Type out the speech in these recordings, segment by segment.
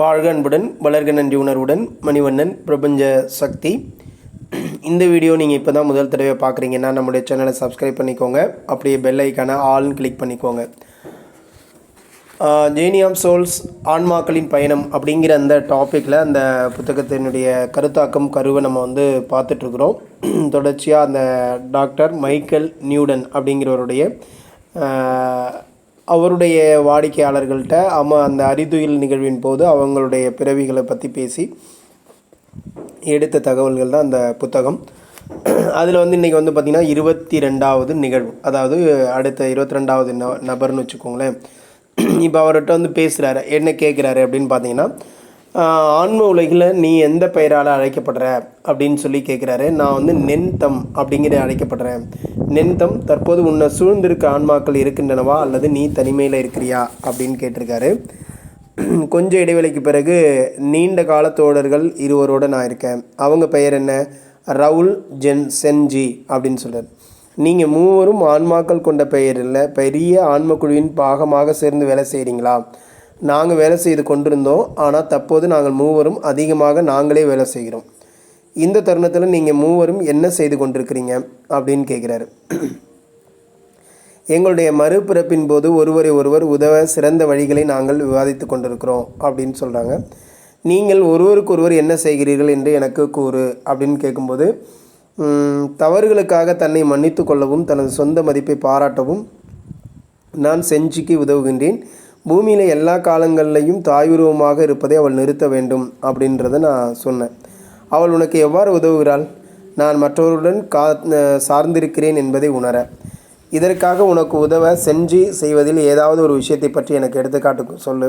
வாழ்க அன்புடன் வளர்க நன்றி உணர்வுடன் மணிவண்ணன் பிரபஞ்ச சக்தி. இந்த வீடியோ நீங்கள் இப்போ தான் முதல் தடவை பார்க்குறீங்கன்னா நம்முடைய சேனலை சப்ஸ்கிரைப் பண்ணிக்கோங்க. அப்படியே பெல் ஐக்கான ஆல்னு கிளிக் பண்ணிக்கோங்க. ஜேனியாம் சோல்ஸ் ஆன்மாக்களின் பயணம் அப்படிங்கிற அந்த டாப்பிக்கில் அந்த புத்தகத்தினுடைய கருத்தாக்கம் கருவை நம்ம வந்து பார்த்துட்ருக்குறோம். தொடர்ச்சியாக அந்த டாக்டர் மைக்கேல் நியூடன் அப்படிங்கிறவருடைய அவருடைய வாடிக்கையாளர்கள்ட்ட அம அந்த அறிதுயில் நிகழ்வின் போது அவங்களுடைய பிறவிகளை பற்றி பேசி எடுத்த தகவல்கள் தான் அந்த புத்தகம். அதில் வந்து இன்றைக்கி வந்து பார்த்திங்கன்னா இருபத்தி ரெண்டாவது நிகழ்வு. அதாவது அடுத்த இருபத்தி ரெண்டாவது ந நபர்னு வச்சுக்கோங்களேன். இப்போ அவர்கிட்ட வந்து பேசுகிறாரு என்ன கேட்குறாரு அப்படின்னு பார்த்தீங்கன்னா ஆன்ம உலகில் நீ எந்த பெயரால் அழைக்கப்படுற அப்படின்னு சொல்லி கேட்குறாரு நான் வந்து நென்தம் அப்படிங்கிற அழைக்கப்படுறேன். நென்தம் தற்போது உன்னை சூழ்ந்திருக்க ஆன்மாக்கள் இருக்கின்றனவா அல்லது நீ தனிமையில் இருக்கிறியா அப்படின்னு கேட்டிருக்காரு. கொஞ்சம் இடைவெளிக்கு பிறகு நீண்ட கால தோழர்கள் இருவரோட நான் இருக்கேன். அவங்க பெயர் என்ன? ரவுல் ஜென் சென்ஜி அப்படின்னு சொல்கிறார் நீங்கள் மூவரும் ஆன்மாக்கள் கொண்ட பெயர் இல்லை பெரிய ஆன்மக்குழுவின் பாகமாக சேர்ந்து வேலை செய்கிறீங்களா நாங்கள் வேலை செய்து கொண்டிருந்தோம். ஆனால் தற்போது நாங்கள் மூவரும் அதிகமாக நாங்களே வேலை செய்கிறோம். இந்த தருணத்தில் நீங்கள் மூவரும் என்ன செய்து கொண்டிருக்கிறீங்க? அப்படின்னு கேட்குறாரு எங்களுடைய மறுபிறப்பின் போது ஒருவரை ஒருவர் உதவ சிறந்த வழிகளை நாங்கள் விவாதித்து கொண்டிருக்கிறோம் அப்படின்னு சொல்கிறாங்க நீங்கள் ஒருவருக்கொருவர் என்ன செய்கிறீர்கள் என்று எனக்கு கூறு அப்படின்னு கேட்கும்போது தவறுகளுக்காக தன்னை மன்னித்து கொள்ளவும் தனது சொந்த மதிப்பை பாராட்டவும் நான் செஞ்சிக்கு உதவுகின்றேன். பூமியில் எல்லா காலங்களிலையும் தாயுருவமாக இருப்பதை அவள் நிறுத்த வேண்டும் அப்படின்றத நான் சொன்னேன். அவள் உனக்கு எவ்வாறு உதவுகிறாள்? நான் மற்றவருடன் கா சார்ந்திருக்கிறேன் என்பதை உணர. இதற்காக உனக்கு உதவ செஞ்சு செய்வதில் ஏதாவது ஒரு விஷயத்தை பற்றி எனக்கு எடுத்துக்காட்டு சொல்லு.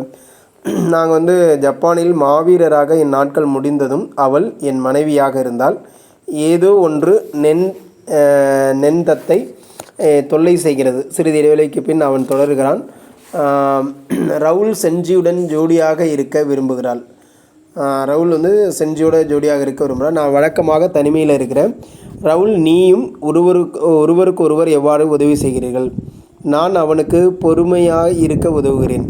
நாங்கள் வந்து ஜப்பானில் மாவீரராக என் நாட்கள் முடிந்ததும் அவள் என் மனைவியாக இருந்தால் ஏதோ ஒன்று நென் நெந்தத்தை தொல்லை செய்கிறது. சிறிது இடைவேளைக்கு பின் அவன் தொடர்கிறான். ரவுல் செஞ்சியுடன் ஜோடியாக இருக்க விரும்புகிறாள். ரவுல் வந்து செஞ்சியோட ஜோடியாக இருக்க விரும்புகிறார். நான் வழக்கமாக தனிமையில் இருக்கிறேன். ரவுல் நீயும் ஒருவருக்கு ஒருவருக்கு ஒருவர் எவ்வாறு உதவி செய்கிறீர்கள்? நான் அவனுக்கு பொறுமையாக இருக்க உதவுகிறேன்.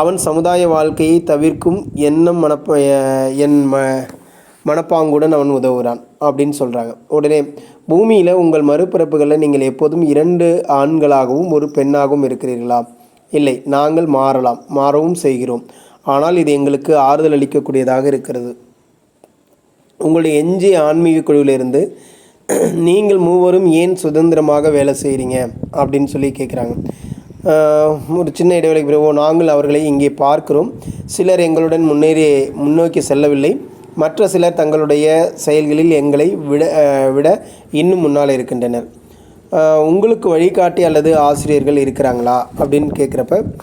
அவன் சமுதாய வாழ்க்கையை தவிர்க்கும் எண்ணம் மனப்ப என் ம மனப்பாங்குடன் அவன் உதவுகிறான் அப்படின்னு சொல்கிறாங்க உடனே பூமியில் உங்கள் மறுபிறப்புகளில் நீங்கள் எப்போதும் இரண்டு ஆண்களாகவும் ஒரு பெண்ணாகவும் இருக்கிறீர்களா? இல்லை நாங்கள் மாறலாம் மாறவும் செய்கிறோம். ஆனால் இது எங்களுக்கு ஆறுதல் அளிக்கக்கூடியதாக இருக்கிறது. உங்களுடைய எஞ்சிய ஆன்மீக குழுவிலிருந்து நீங்கள் மூவரும் ஏன் சுதந்திரமாக வேலை செய்கிறீங்க? அப்படின்னு சொல்லி கேட்குறாங்க. ஒரு சின்ன இடைவெளிக்கு பிறகு நாங்கள் அவர்களை இங்கே பார்க்கிறோம். சிலர் எங்களுடன் முன்னேறி முன்னோக்கி செல்லவில்லை. மற்ற சிலர் தங்களுடைய செயல்களில் எங்களை விட விட இன்னும் முன்னால் இருக்கின்றனர். உங்களுக்கு வழிகாட்டி அல்லது ஆசிரியர்கள் இருக்கிறாங்களா அப்படின்னு கேட்குறப்ப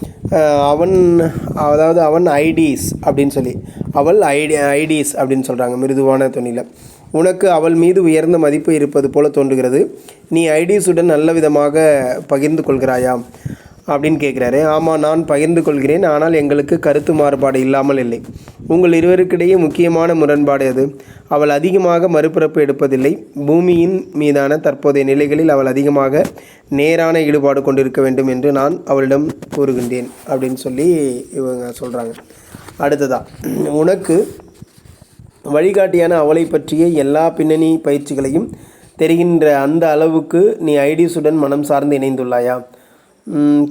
அவன் அதாவது அவன் ஐடிஸ் அப்படின்னு சொல்லி அவள் ஐடி ஐடிஸ் அப்படின்னு சொல்கிறாங்க மிருதுவான துணியில் உனக்கு அவள் மீது உயர்ந்த மதிப்பு இருப்பது போல தோன்றுகிறது. நீ ஐடிஸுடன் நல்ல விதமாக பகிர்ந்து கொள்கிறாயா அப்படின்னு கேட்குறாரு ஆமாம் நான் பகிர்ந்து கொள்கிறேன். ஆனால் எங்களுக்கு கருத்து மாறுபாடு இல்லாமல் இல்லை. உங்கள் இருவருக்கிடையே முக்கியமான முரண்பாடு அது. அவள் அதிகமாக மறுபிறப்பு எடுப்பதில்லை. பூமியின் மீதான தற்போதைய நிலைகளில் அவள் அதிகமாக நேரான ஈடுபாடு கொண்டிருக்க வேண்டும் என்று நான் அவளிடம் கூறுகின்றேன் அப்படின்னு சொல்லி இவங்க சொல்கிறாங்க அடுத்ததா உனக்கு வழிகாட்டியான அவளை பற்றிய எல்லா பின்னணி பயிற்சிகளையும் தெரிகின்ற அந்த அளவுக்கு நீ ஐடிஸுடன் மனம் சார்ந்து இணைந்துள்ளாயா?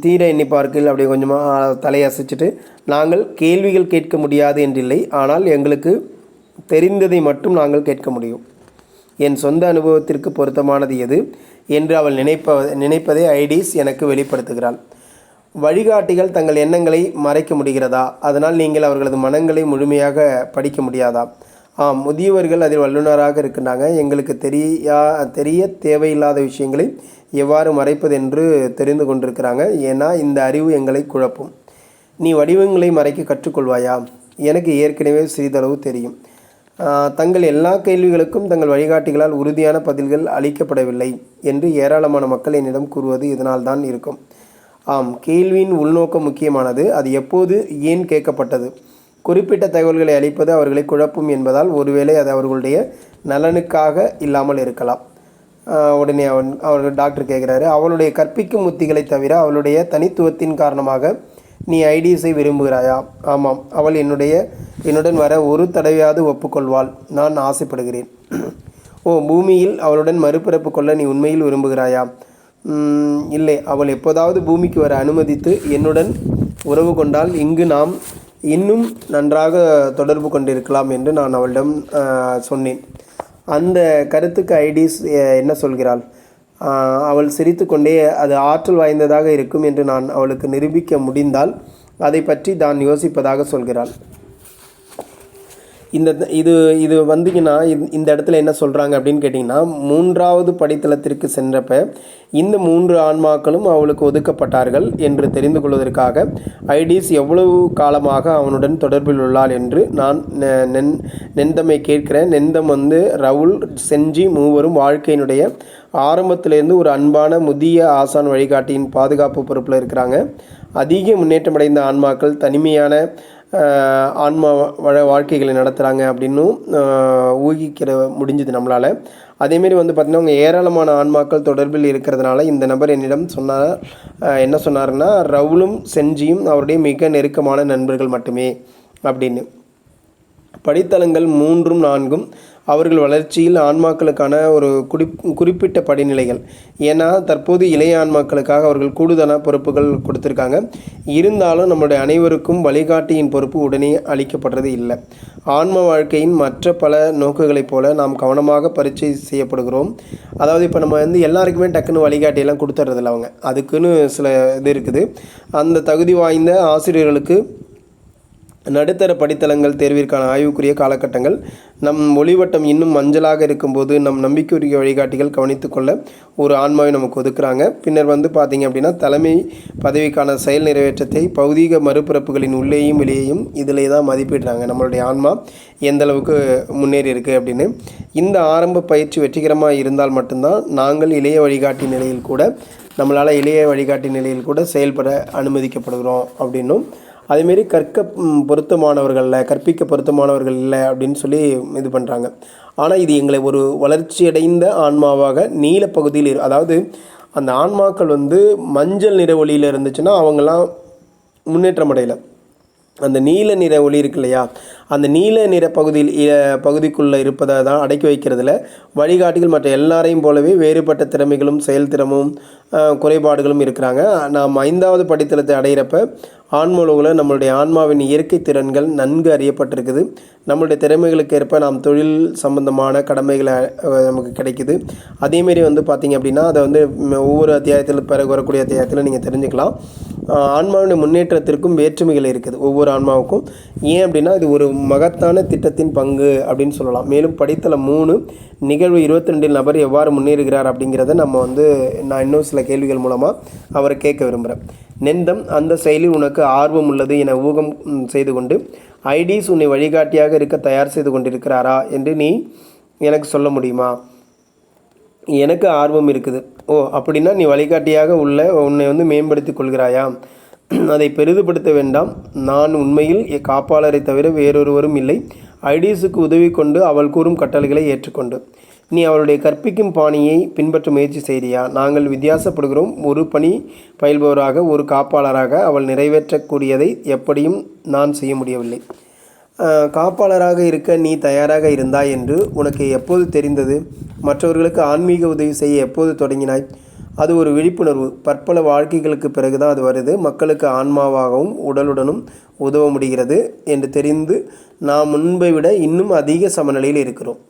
தீர எண்ணி பார்க்கையில் அப்படியே கொஞ்சமாக தலையசைச்சிட்டு நாங்கள் கேள்விகள் கேட்க முடியாது என்றில்லை. ஆனால் எங்களுக்கு தெரிந்ததை மட்டும் நாங்கள் கேட்க முடியும். என் சொந்த அனுபவத்திற்கு பொருத்தமானது எது என்று அவள் நினைப்ப நினைப்பதை ஐடிஸ் எனக்கு வெளிப்படுத்துகிறாள். வழிகாட்டிகள் தங்கள் எண்ணங்களை மறைக்க முடிகிறதா? அதனால் நீங்கள் அவர்களது மனங்களை முழுமையாக படிக்க முடியாதா? முதியவர்கள் அதில் வல்லுநராக இருக்கின்றாங்க. எங்களுக்கு தெரியா தெரிய தேவையில்லாத விஷயங்களை எவ்வாறு மறைப்பது என்று தெரிந்து கொண்டிருக்கிறாங்க. ஏன்னா இந்த அறிவு எங்களை குழப்பும். நீ வடிவங்களை மறைக்க கற்றுக்கொள்வாயா? எனக்கு ஏற்கனவே சிறிதளவு தெரியும். தங்கள் எல்லா கேள்விகளுக்கும் தங்கள் வழிகாட்டிகளால் உறுதியான பதில்கள் அளிக்கப்படவில்லை என்று ஏராளமான மக்கள் என்னிடம் கூறுவது இதனால்தான் இருக்கும். ஆம் கேள்வியின் உள்நோக்கம் முக்கியமானது. அது எப்போது ஏன் கேட்கப்பட்டது? குறிப்பிட்ட தகவல்களை அளிப்பது அவர்களை குழப்பும் என்பதால் ஒருவேளை அது அவர்களுடைய நலனுக்காக இல்லாமல் இருக்கலாம். உடனே அவன் அவர் டாக்டர் கேட்குறாரு அவளுடைய கற்பிக்கும் உத்திகளை தவிர அவளுடைய தனித்துவத்தின் காரணமாக நீ ஐடிஎஸை விரும்புகிறாயா? ஆமாம் அவள் என்னுடைய என்னுடன் வர ஒரு தடவையாவது ஒப்புக்கொள்வாள். நான் ஆசைப்படுகிறேன். ஓ பூமியில் அவளுடன் மறுபிறப்பு கொள்ள நீ உண்மையில் விரும்புகிறாயா? இல்லை. அவள் எப்போதாவது பூமிக்கு வர அனுமதித்து என்னுடன் உறவு கொண்டால் இங்கு நாம் இன்னும் நன்றாக தொடர்பு கொண்டிருக்கலாம் என்று நான் அவளிடம் சொன்னேன். அந்த கருத்துக்கு ஐடிஸ் என்ன சொல்கிறாள்? அவள் சிரித்துக்கொண்டே அது ஆற்றல் வாய்ந்ததாக இருக்கும் என்று நான் அவளுக்கு நிரூபிக்க முடிந்தால் அதை பற்றி தான் யோசிப்பதாக சொல்கிறாள். இந்த இது இது வந்தீங்கன்னா இந்த- இந்த இடத்துல என்ன சொல்கிறாங்க அப்படின்னு கேட்டிங்கன்னா மூன்றாவது படித்தளத்திற்கு சென்றப்ப இந்த மூன்று ஆன்மாக்களும் அவளுக்கு ஒதுக்கப்பட்டார்கள் என்று தெரிந்து கொள்வதற்காக ஐடிஸ் எவ்வளவு காலமாக அவனுடன் தொடர்பில் உள்ளாள் என்று நான் நெ- நென் நெந்தமை கேட்கிறேன். நெந்தம் வந்து ரவுல் செஞ்சி மூவரும் வாழ்க்கையினுடைய ஆரம்பத்திலேருந்து ஒரு அன்பான முதிய ஆசான் வழிகாட்டியின் பாதுகாப்பு பொறுப்பில் இருக்கிறாங்க. அதிக முன்னேற்றமடைந்த ஆன்மாக்கள் தனிமையான ஆன்மா வாழ்க்கைகளை நடத்துகிறாங்க அப்படின்னும் ஊகிக்கிற முடிஞ்சது நம்மளால். அதேமாரி வந்து பார்த்திங்கன்னா அவங்க ஏராளமான ஆன்மாக்கள் தொடர்பில் இருக்கிறதுனால இந்த நபர் என்னிடம் சொன்னார் என்ன சொன்னாருன்னா ரவுலும் செஞ்சியும் அவருடைய மிக நெருக்கமான நண்பர்கள் மட்டுமே அப்படின்னு. படித்தளங்கள் மூன்றும் நான்கும். அவர்கள் வளர்ச்சியில் ஆன்மாக்களுக்கான ஒரு குறி குறிப்பிட்ட படிநிலைகள். ஏன்னா தற்போது இளைய ஆன்மாக்களுக்காக அவர்கள் கூடுதலான பொறுப்புகள் கொடுத்துருக்காங்க. இருந்தாலும் நம்முடைய அனைவருக்கும் வழிகாட்டியின் பொறுப்பு உடனே அளிக்கப்படுறது இல்லை. ஆன்ம வாழ்க்கையின் மற்ற பல நோக்குகளைப் போல நாம் கவனமாக பரீட்சை செய்யப்படுகிறோம். அதாவது இப்போ நம்ம வந்து எல்லாருக்குமே டக்குன்னு வழிகாட்டியெல்லாம் கொடுத்துட்றதில்ல அவங்க. அதுக்குன்னு சில இது இருக்குது. அந்த தகுதி வாய்ந்த ஆசிரியர்களுக்கு நடுத்தர படித்தளங்கள் தேர்விற்கான ஆய்வுக்குரிய காலகட்டங்கள். நம் ஒளிவட்டம் இன்னும் மஞ்சளாக இருக்கும்போது நம் நம்பிக்கையுரிய வழிகாட்டிகள் கவனித்துக்கொள்ள ஒரு ஆன்மாவை நமக்கு ஒதுக்குறாங்க. பின்னர் வந்து பார்த்தீங்க அப்படின்னா தலைமை பதவிக்கான செயல் நிறைவேற்றத்தை பௌதீக மறுபிறப்புகளின் உள்ளேயும் வெளியேயும் இதிலே தான் மதிப்பிடுறாங்க. நம்மளுடைய ஆன்மா எந்த அளவுக்கு முன்னேறி இருக்கு அப்படின்னு. இந்த ஆரம்ப பயிற்சி வெற்றிகரமாக இருந்தால் மட்டும்தான் நாங்கள் இளைய வழிகாட்டி நிலையில் கூட நம்மளால் இளைய வழிகாட்டி நிலையில் கூட செயல்பட அனுமதிக்கப்படுகிறோம் அப்படின்னும் அதேமாரி கற்க பொருத்தமானவர்களில் கற்பிக்க பொருத்தமானவர்கள் இல்லை அப்படின்னு சொல்லி இது பண்ணுறாங்க ஆனால் இது எங்களை ஒரு வளர்ச்சியடைந்த ஆன்மாவாக நீல பகுதியில் அதாவது அந்த ஆன்மாக்கள் வந்து மஞ்சள் நிற ஒளியில் இருந்துச்சுன்னா அவங்கெல்லாம் முன்னேற்றம் அடையலை. அந்த நீல நிற ஒளி இருக்கு இல்லையா? அந்த நீல நிற பகுதியில் பகுதிக்குள்ளே இருப்பதை தான் அடக்கி வைக்கிறதுல வழிகாட்டிகள் மற்ற எல்லாரையும் போலவே வேறுபட்ட திறமைகளும் செயல்திறமும் குறைபாடுகளும் இருக்கிறாங்க. நாம் ஐந்தாவது படித்தளத்தை அடையிறப்ப ஆன்மூலகில் நம்மளுடைய ஆன்மாவின் இயற்கை திறன்கள் நன்கு அறியப்பட்டிருக்குது. நம்மளுடைய திறமைகளுக்கு ஏற்ப நாம் தொழில் சம்பந்தமான கடமைகளை நமக்கு கிடைக்குது. அதேமாரி வந்து பார்த்திங்க அப்படின்னா அதை வந்து ஒவ்வொரு அத்தியாயத்தில் பிறகு வரக்கூடிய அத்தியாயத்தில் நீங்கள் தெரிஞ்சுக்கலாம். ஆஹ் ஆன்மாவுடைய முன்னேற்றத்திற்கும் வேற்றுமைகள் இருக்குது ஒவ்வொரு ஆன்மாவுக்கும். ஏன் அப்படின்னா இது ஒரு மகத்தான திட்டத்தின் பங்கு அப்படின்னு சொல்லலாம். மேலும் படித்தல மூணு நிகழ்வு இருபத்தி ரெண்டில் நபர் எவ்வாறு முன்னேறுகிறார் அப்படிங்கிறத நம்ம வந்து நான் இன்னும் சில கேள்விகள் மூலமாக அவரை கேட்க விரும்புகிறேன் நெந்தம் அந்த செயலில் உனக்கு ஆர்வம் உள்ளது என ஊகம் செய்து கொண்டு ஐடிஸ் உன்னை வழிகாட்டியாக இருக்க தயார் செய்து கொண்டிருக்கிறாரா என்று நீ எனக்கு சொல்ல முடியுமா? எனக்கு ஆர்வம் இருக்குது. ஓ அப்படின்னா நீ வழிகாட்டியாக உள்ள உன்னை வந்து மேம்படுத்திக் கொள்கிறாயா? அதை பெரிதுபடுத்த வேண்டாம். நான் உண்மையில் என் காப்பாளரை தவிர வேறொருவரும் இல்லை. ஐடிஸுக்கு உதவி கொண்டு அவள் கூறும் கட்டளைகளை ஏற்றுக்கொண்டு. நீ அவளுடைய கற்பிக்கும் பாணியை பின்பற்ற முயற்சி செய்தியா? நாங்கள் வித்தியாசப்படுகிறோம். ஒரு பணி பயில்பவராக ஒரு காப்பாளராக அவள் நிறைவேற்றக்கூடியதை எப்படியும் நான் செய்ய முடியவில்லை. காப்பாளராக இருக்க நீ தயாராக இருந்தாய் என்று உனக்கு எப்போது தெரிந்தது? மற்றவர்களுக்கு ஆன்மீக உதவி செய்ய எப்போது தொடங்கினாய்? அது ஒரு விழிப்புணர்வு. பற்பல வாழ்க்கைகளுக்கு பிறகுதான் அது வருது. மக்களுக்கு ஆன்மாவாகவும் உடலுடனும் உதவ முடிகிறது என்று தெரிந்து நாம் முன்பை விட இன்னும் அதிக சமநிலையில் இருக்கிறோம்.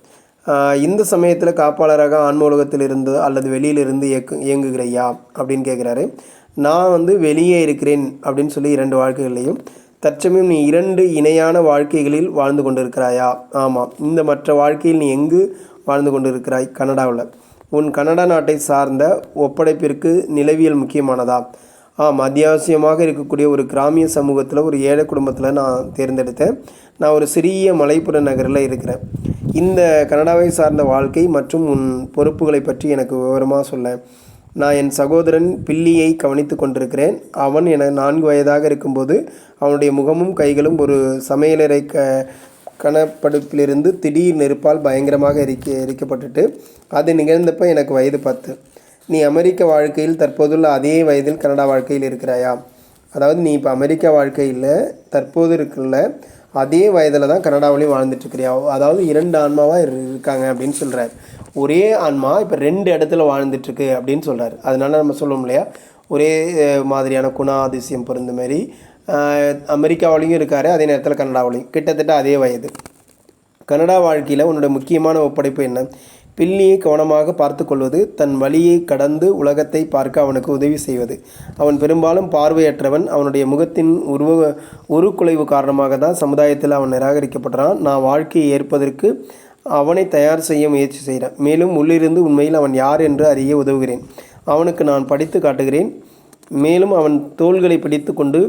இந்த சமயத்தில் காப்பாளராக ஆன்மூலகத்திலிருந்து இருந்து அல்லது வெளியிலிருந்து இயக்கு இயங்குகிறையா? அப்படின்னு கேட்குறாரு நான் வந்து வெளியே இருக்கிறேன் அப்படின்னு சொல்லி இரண்டு வாழ்க்கைகளையும் தற்சமயம் நீ இரண்டு இணையான வாழ்க்கைகளில் வாழ்ந்து கொண்டிருக்கிறாயா? ஆமாம் இந்த மற்ற வாழ்க்கையில் நீ எங்கு வாழ்ந்து கொண்டிருக்கிறாய்? கனடாவில். உன் கனடா நாட்டை சார்ந்த ஒப்படைப்பிற்கு நிலவியல் முக்கியமானதா? ஆம் அத்தியாவசியமாக இருக்கக்கூடிய ஒரு கிராமிய சமூகத்தில் ஒரு ஏழை குடும்பத்தில் நான் தேர்ந்தெடுத்தேன். நான் ஒரு சிறிய மலைப்புற நகரில் இருக்கிறேன். இந்த கனடாவை சார்ந்த வாழ்க்கை மற்றும் உன் பொறுப்புகளை பற்றி எனக்கு விவரமாக சொல்ல. நான் என் சகோதரன் பில்லியை கவனித்து கொண்டிருக்கிறேன். அவன் என நான்கு வயதாக இருக்கும்போது அவனுடைய முகமும் கைகளும் ஒரு சமையலறை க கணப்படுப்பிலிருந்து திடீர் நெருப்பால் பயங்கரமாக எரிக்க எரிக்கப்பட்டுட்டு அது நிகழ்ந்தப்போ எனக்கு வயது பத்து. நீ அமெரிக்க வாழ்க்கையில் தற்போதுள்ள அதே வயதில் கனடா வாழ்க்கையில் இருக்கிறாயா? அதாவது நீ இப்போ அமெரிக்கா வாழ்க்கையில் தற்போது இருக்குள்ள அதே வயதில் தான் கனடாவிலையும் வாழ்ந்துட்டுருக்கிறியா? அதாவது இரண்டு ஆன்மாவாக இருக்காங்க அப்படின்னு சொல்கிறார் ஒரே ஆன்மா இப்போ ரெண்டு இடத்துல வாழ்ந்துட்டுருக்கு அப்படின்னு சொல்கிறார் அதனால நம்ம சொல்லுவோம் இல்லையா? ஒரே மாதிரியான குணாதிசயம் பொருந்த மாதிரி அமெரிக்காவிலையும் இருக்கார் அதே நேரத்தில் கனடாவிலையும். கிட்டத்தட்ட அதே வயது. கனடா வாழ்க்கையில் உன்னோட முக்கியமான ஒப்படைப்பு என்ன? பில்லியை கவனமாக பார்த்து கொள்வது தன் வழியை கடந்து உலகத்தை பார்க்க அவனுக்கு உதவி செய்வது. அவன் பெரும்பாலும் பார்வையற்றவன். அவனுடைய முகத்தின் உருவ உருக்குலைவு காரணமாக தான் சமுதாயத்தில் அவன் நிராகரிக்கப்படுறான். நான் வாழ்க்கையை ஏற்பதற்கு அவனை தயார் செய்ய முயற்சி செய்கிறேன். மேலும் உள்ளிருந்து உண்மையில் அவன் யார் என்று அறிய உதவுகிறேன். அவனுக்கு நான் படித்து காட்டுகிறேன். மேலும் அவன் தோள்களை பிடித்து கொண்டு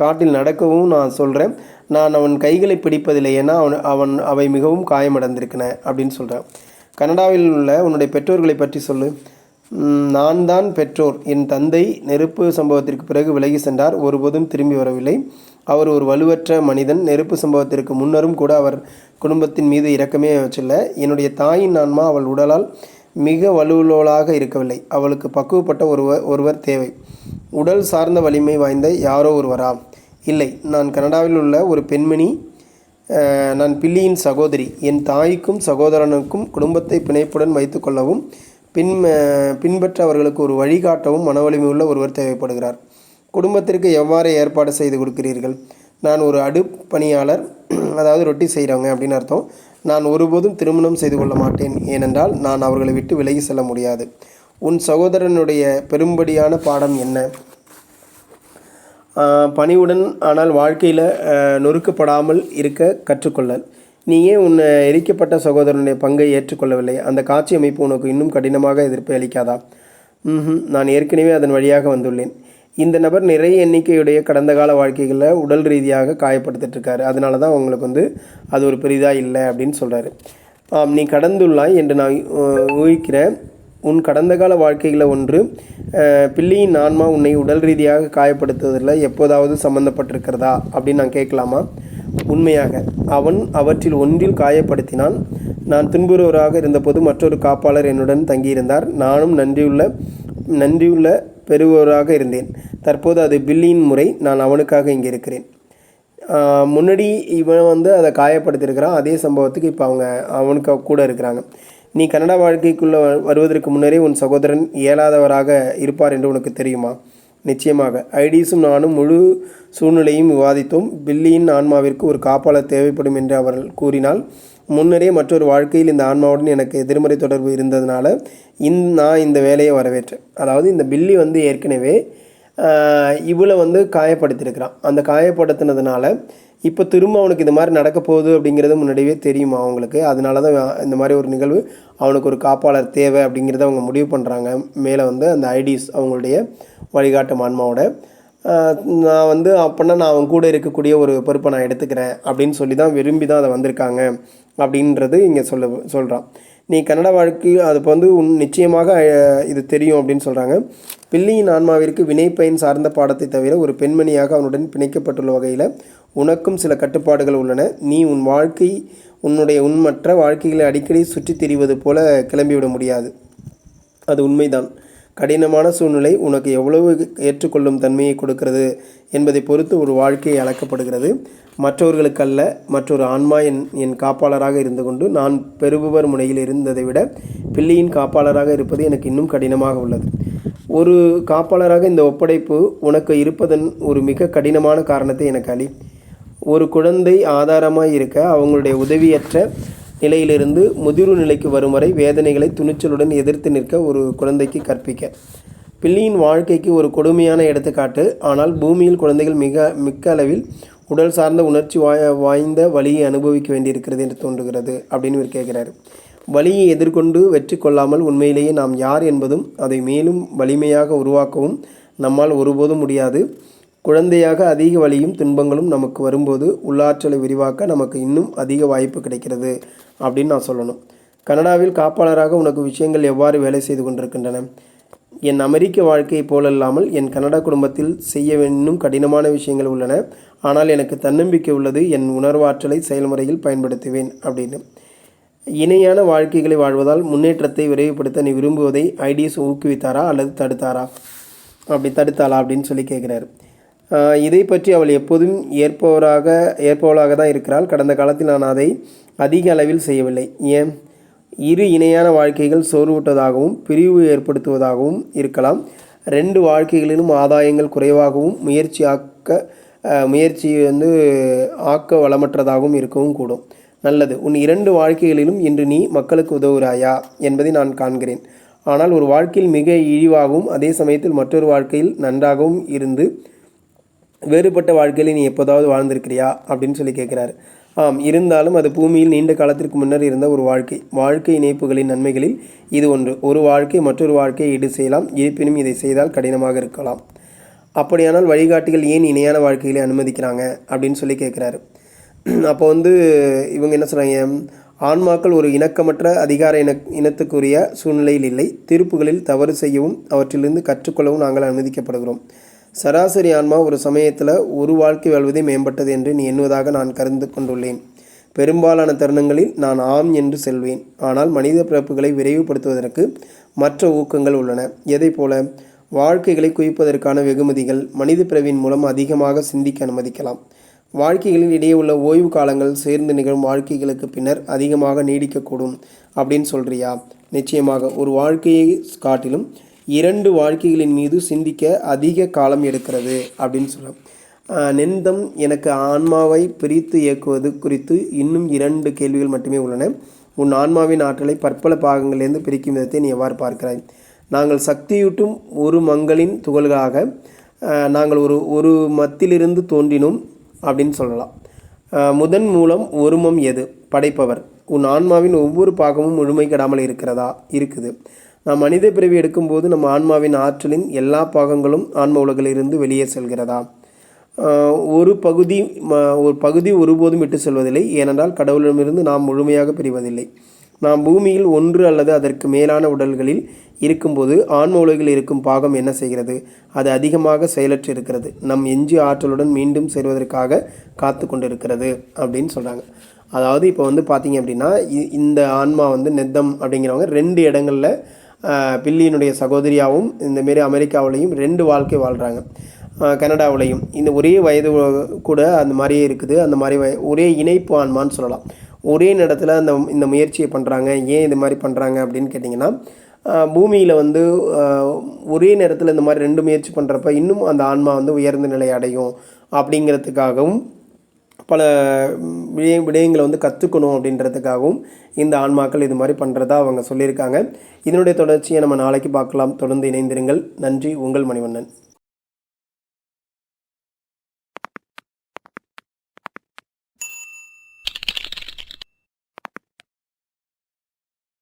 காட்டில் நடக்கவும் நான் சொல்கிறேன் நான் அவன் கைகளை பிடிப்பதில்லை ஏன்னா அவன் அவன் அவை மிகவும் காயமடைந்திருக்கின அப்படின்னு சொல்கிறேன் கனடாவில் உள்ள உன்னுடைய பெற்றோர்களை பற்றி சொல்லு. நான் தான் பெற்றோர். என் தந்தை நெருப்பு சம்பவத்திற்கு பிறகு விலகி சென்றார். ஒருபோதும் திரும்பி வரவில்லை. அவர் ஒரு வலுவற்ற மனிதன். நெருப்பு சம்பவத்திற்கு முன்னரும் கூட அவர் குடும்பத்தின் மீது இரக்கமே வச்சில்ல. என்னுடைய தாயின் ஆன்மா அவள் உடலால் மிக வலுவலோளாக இருக்கவில்லை. அவளுக்கு பக்குவப்பட்ட ஒருவர் ஒருவர் தேவை. உடல் சார்ந்த வலிமை வாய்ந்த யாரோ ஒருவரா? இல்லை. நான் கனடாவில் உள்ள ஒரு பெண்மணி நான் பில்லியின் சகோதரி. என் தாய்க்கும் சகோதரனுக்கும் குடும்பத்தை பிணைப்புடன் வைத்துக்கொள்ளவும் பின் பின்பற்ற அவர்களுக்கு ஒரு வழிகாட்டவும் மனவலிமை உள்ள ஒருவர் தேவைப்படுகிறார். குடும்பத்திற்கு எவ்வாறு ஏற்பாடு செய்து கொடுக்கிறீர்கள்? நான் ஒரு அடுப்பணியாளர் அதாவது ரொட்டி செய்கிறவங்க அப்படின்னு அர்த்தம். நான் ஒருபோதும் திருமணம் செய்து கொள்ள மாட்டேன். ஏனென்றால் நான் அவர்களை விட்டு விலகி செல்ல முடியாது. உன் சகோதரனுடைய பெரும்படியான பாடம் என்ன? பணிவுடன் ஆனால் வாழ்க்கையில் நொறுக்கப்படாமல் இருக்க கற்றுக்கொள்ளல். நீ ஏன் உன்னை எரிக்கப்பட்ட சகோதரனுடைய பங்கை ஏற்றுக்கொள்ளவில்லை? அந்த காட்சி அமைப்பு உனக்கு இன்னும் கடினமாக எதிர்ப்பு அளிக்காதா? ம்ஹும் நான் ஏற்கனவே அதன் வழியாக வந்துள்ளேன். இந்த நபர் நிறைய எண்ணிக்கையுடைய கடந்த கால வாழ்க்கைகளில் உடல் ரீதியாக காயப்படுத்திட்டுருக்காரு. அதனால தான் உங்களுக்கு வந்து அது ஒரு பெரிதாக இல்லை அப்படின்னு சொல்கிறாரு ஆம் நீ கடந்துள்ளாய் என்று நான் ஊகிக்கிறேன். உன் கடந்த கால வாழ்க்கையில் ஒன்று பிள்ளையின் ஆன்மா உன்னை உடல் ரீதியாக காயப்படுத்துவதில் எப்போதாவது சம்மந்தப்பட்டிருக்கிறதா அப்படின்னு நான் கேட்கலாமா? உண்மையாக அவன் அவற்றில் ஒன்றில் காயப்படுத்தினான். நான் துன்புறுவராக இருந்தபோது மற்றொரு காப்பாளர் என்னுடன் தங்கியிருந்தார். நானும் நன்றியுள்ள நன்றியுள்ள பெறுபவராக இருந்தேன். தற்போது அது பில்லியின் முறை நான் அவனுக்காக இங்கே இருக்கிறேன். முன்னாடி இவன் வந்து அதை காயப்படுத்தியிருக்கிறான். அதே சம்பவத்துக்கு இப்போ அவங்க அவனுக்கு கூட இருக்கிறாங்க. நீ கன்னட வாழ்க்கைக்குள்ளே வருவதற்கு முன்னரே உன் சகோதரன் இயலாதவராக இருப்பார் என்று உனக்கு தெரியுமா? நிச்சயமாக. ஐடிஸும் நானும் முழு சூழ்நிலையும் விவாதித்தோம். பில்லியின் ஆன்மாவிற்கு ஒரு காப்பாளர் தேவைப்படும் என்று அவர்கள் கூறினால் முன்னரே மற்றொரு வாழ்க்கையில் இந்த ஆன்மாவுடன் எனக்கு எதிர்மறை தொடர்பு இருந்ததுனால இந் நான் இந்த வேலையை வரவேற்றேன். அதாவது இந்த பில்லி வந்து ஏற்கனவே இவளை வந்து காயப்படுத்தியிருக்கிறான். அந்த காயப்படுத்தினதுனால இப்போ திரும்ப அவனுக்கு இது மாதிரி நடக்க போகுது அப்படிங்கிறது முன்னாடியே தெரியுமா அவங்களுக்கு? அதனால தான் இந்த மாதிரி ஒரு நிகழ்வு அவனுக்கு ஒரு காப்பாளர் தேவை அப்படிங்கிறத அவங்க முடிவு பண்ணுறாங்க மேலே வந்து அந்த ஐடிஸ் அவங்களுடைய வழிகாட்டும் ஆன்மாவோட நான் வந்து அப்படின்னா நான் அவன் கூட இருக்கக்கூடிய ஒரு பொறுப்பை நான் எடுத்துக்கிறேன் அப்படின்னு சொல்லி தான் விரும்பி தான் அதை வந்திருக்காங்க அப்படின்றது இங்கே சொல்ல சொல்கிறான் நீ கன்னட வாழ்க்கை அது இப்போ வந்து உன் நிச்சயமாக இது தெரியும் அப்படின்னு சொல்கிறாங்க பிள்ளையின் ஆன்மாவிற்கு வினைப்பயன் சார்ந்த பாடத்தை தவிர ஒரு பெண்மணியாக அவனுடன் பிணைக்கப்பட்டுள்ள வகையில் உனக்கும் சில கட்டுப்பாடுகள் உள்ளன. நீ உன் வாழ்க்கை உன்னுடைய உண்மற்ற வாழ்க்கைகளை அடிக்கடி சுற்றித் திரிவது போல கிளம்பிவிட முடியாது. அது உண்மைதான். கடினமான சூழ்நிலை உனக்கு எவ்வளவு ஏற்றுக்கொள்ளும் தன்மையை கொடுக்கிறது என்பதை பொறுத்து ஒரு வாழ்க்கை அளக்கப்படுகிறது. மற்றவர்களுக்கல்ல மற்றொரு ஆன்மா என் என் காப்பாளராக இருந்து கொண்டு நான் பெறுபவர் முனையில் இருந்ததை விட பிள்ளையின் காப்பாளராக இருப்பது எனக்கு இன்னும் கடினமாக உள்ளது. ஒரு காப்பாளராக இந்த ஒப்படைப்பு உனக்கு இருப்பதன் ஒரு மிக கடினமான காரணத்தை எனக்கு அளி ஒரு குழந்தை ஆதாரமாக இருக்க அவங்களுடைய உதவியற்ற நிலையிலிருந்து முதிர்வு நிலைக்கு வரும் வரை வேதனைகளை துணிச்சலுடன் எதிர்த்து நிற்க ஒரு குழந்தைக்கு கற்பிக்க. பிள்ளையின் வாழ்க்கைக்கு ஒரு கொடுமையான எடுத்துக்காட்டு. ஆனால் பூமியில் குழந்தைகள் மிக மிக்க அளவில் உடல் சார்ந்த உணர்ச்சி வாய வாய்ந்த வலியை அனுபவிக்க வேண்டியிருக்கிறது என்று தோன்றுகிறது அப்படின்னு இவர் கேட்குறாரு. வலியை எதிர்கொண்டு வெற்றி கொள்ளாமல் உண்மையிலேயே நாம் யார் என்பதும் அதை மேலும் வலிமையாக உருவாக்கவும் நம்மால் ஒருபோதும் முடியாது. குழந்தையாக அதிக வலியும் துன்பங்களும் நமக்கு வரும்போது உள்ளாற்றலை விரிவாக்க நமக்கு இன்னும் அதிக வாய்ப்பு கிடைக்கிறது அப்படின்னு நான் சொல்லணும். கனடாவில் காப்பாளராக உனக்கு விஷயங்கள் எவ்வாறு வேலை செய்து கொண்டிருக்கின்றன? என் அமெரிக்க வாழ்க்கையைப் போலல்லாமல் என் கனடா குடும்பத்தில் செய்ய இன்னும் கடினமான விஷயங்கள் உள்ளன. ஆனால் எனக்கு தன்னம்பிக்கை உள்ளது என் உணர்வாற்றலை செயல்முறையில் பயன்படுத்துவேன் அப்படின்னு. இணையான வாழ்க்கைகளை வாழ்வதால் முன்னேற்றத்தை விரைவுபடுத்த நீ விரும்புவதை ஐடியஸ் ஊக்குவித்தாரா அல்லது தடுத்தாரா? அப்படி தடுத்தாளா? அப்படின்னு சொல்லி கேட்குறாரு இதை பற்றி அவள் எப்போதும் ஏற்பவராக ஏற்பவளாக தான் இருக்கிறாள். கடந்த காலத்தில் நான் அதை அதிக அளவில் செய்யவில்லை. ஏன்? இரு இணையான வாழ்க்கைகள் சோர்வூட்டதாகவும் பிரிவு ஏற்படுத்துவதாகவும் இருக்கலாம். ரெண்டு வாழ்க்கைகளிலும் ஆதாயங்கள் குறைவாகவும் முயற்சி ஆக்க முயற்சி வந்து ஆக்க வளமற்றதாகவும் இருக்கவும் கூடும். நல்லது. உன் இரண்டு வாழ்க்கைகளிலும் இன்று நீ மக்களுக்கு உதவுகிறாயா என்பதை நான் காண்கிறேன். ஆனால் ஒரு வாழ்க்கையில் மிக இழிவாகவும் அதே சமயத்தில் மற்றொரு வாழ்க்கையில் நன்றாகவும் இருந்து வேறுபட்ட வாழ்க்கையில் நீ எப்போதாவது வாழ்ந்திருக்கிறியா அப்படின்னு சொல்லி கேட்குறாரு. ஆம் இருந்தாலும் அது பூமியில் நீண்ட காலத்திற்கு முன்னர் இருந்த ஒரு வாழ்க்கை. வாழ்க்கை இணைப்புகளின் நன்மைகளில் இது ஒன்று. ஒரு வாழ்க்கை மற்றொரு வாழ்க்கையை ஈடு செய்யலாம். இருப்பினும் இதை செய்தால் கடினமாக இருக்கலாம். அப்படியானால் வழிகாட்டிகள் ஏன் இணையான வாழ்க்கைகளை அனுமதிக்கிறாங்க? அப்படின்னு சொல்லி கேட்குறாரு. அப்போ வந்து இவங்க என்ன சொல்கிறாங்க ஆன்மாக்கள் ஒரு இணக்கமற்ற அதிகார இன இனத்துக்குரிய சூழ்நிலையில் இல்லை. தீர்ப்புகளில் தவறு செய்யவும் அவற்றிலிருந்து கற்றுக்கொள்ளவும் நாங்கள் அனுமதிக்கப்படுகிறோம். சராசரி ஆன்மா ஒரு சமயத்தில் ஒரு வாழ்க்கை வாழ்வதே மேம்பட்டது என்று நீ எண்ணுவதாக நான் கருந்து கொண்டுள்ளேன். பெரும்பாலான தருணங்களில் நான் ஆம் என்று செல்வேன். ஆனால் மனித பிறப்புகளை விரைவுபடுத்துவதற்கு மற்ற ஊக்கங்கள் உள்ளன. எதை போல? வாழ்க்கைகளை குவிப்பதற்கான வெகுமதிகள் மனித பிறவின் மூலம் அதிகமாக சிந்திக்க அனுமதிக்கலாம். வாழ்க்கைகளில் இடையே உள்ள ஓய்வு காலங்கள் சேர்ந்து நிகழும் வாழ்க்கைகளுக்கு பின்னர் அதிகமாக நீடிக்கக்கூடும் அப்படின்னு சொல்கிறியா நிச்சயமாக ஒரு வாழ்க்கையை காட்டிலும் இரண்டு வாழ்க்கைகளின் மீது சிந்திக்க அதிக காலம் எடுக்கிறது அப்படின்னு சொல்லலாம். நெந்தம் எனக்கு ஆன்மாவை பிரித்து இயக்குவது குறித்து இன்னும் இரண்டு கேள்விகள் மட்டுமே உள்ளன. உன் ஆன்மாவின் ஆற்றலை பற்பல பாகங்களிலிருந்து பிரிக்கும் விதத்தை நீ எவ்வாறு பார்க்கிறாய்? நாங்கள் சக்தியூட்டும் ஒரு மங்களின் துகள்களாக நாங்கள் ஒரு ஒரு மத்திலிருந்து தோன்றினோம் அப்படின்னு சொல்லலாம். முதன் மூலம் ஒருமம் எது? படைப்பவர். உன் ஆன்மாவின் ஒவ்வொரு பாகமும் முழுமை கெடாமல் இருக்கிறதா? இருக்குது. நாம் மனித பிறவி எடுக்கும்போது நம்ம ஆன்மாவின் ஆற்றலின் எல்லா பாகங்களும் ஆன்ம உலகிலிருந்து வெளியே செல்கிறதா? ஒரு பகுதி ஒரு பகுதி ஒருபோதும் விட்டு செல்வதில்லை. ஏனென்றால் கடவுளிடமிருந்து நாம் முழுமையாக பிரிவதில்லை. நாம் பூமியில் ஒன்று அல்லது அதற்கு மேலான உடல்களில் இருக்கும்போது ஆன்ம உலகில் இருக்கும் பாகம் என்ன செய்கிறது? அது அதிகமாக செயலற்று இருக்கிறது. நம் எஞ்சிய ஆற்றலுடன் மீண்டும் சேர்வதற்காக காத்து கொண்டிருக்கிறது அப்படின்னு சொல்கிறாங்க அதாவது இப்போ வந்து பார்த்தீங்க அப்படின்னா இ- இந்த ஆன்மா வந்து நெத்தம் அப்படிங்கிறவங்க ரெண்டு இடங்களில் பில்லியினுடைய சகோதரியாகவும் இந்தமாரி அமெரிக்காவிலையும் ரெண்டு வாழ்க்கை வாழ்கிறாங்க கனடாவிலையும். இந்த ஒரே வயது கூட அந்த மாதிரியே இருக்குது. அந்த மாதிரி வய- ஒரே இணைப்பு ஆன்மான்னு சொல்லலாம். ஒரே நேரத்தில் அந்த இந்த முயற்சியை பண்ணுறாங்க ஏன் இது மாதிரி பண்ணுறாங்க அப்படின்னு கேட்டிங்கன்னா பூமியில் வந்து ஒரே நேரத்தில் இந்த மாதிரி ரெண்டு முயற்சி பண்ணுறப்ப இன்னும் அந்த ஆன்மா வந்து உயர்ந்த நிலை அடையும் அப்படிங்கிறதுக்காகவும் பல விடய விடயங்களை வந்து கற்றுக்கணும் அப்படின்றதுக்காகவும் இந்த ஆன்மாக்கள் இது மாதிரி பண்ணுறதா அவங்க சொல்லியிருக்காங்க. இதனுடைய தொடர்ச்சியை நம்ம நாளைக்கு பார்க்கலாம். தொடர்ந்து இணைந்திருங்கள். நன்றி. உங்கள் மணிவண்ணன்.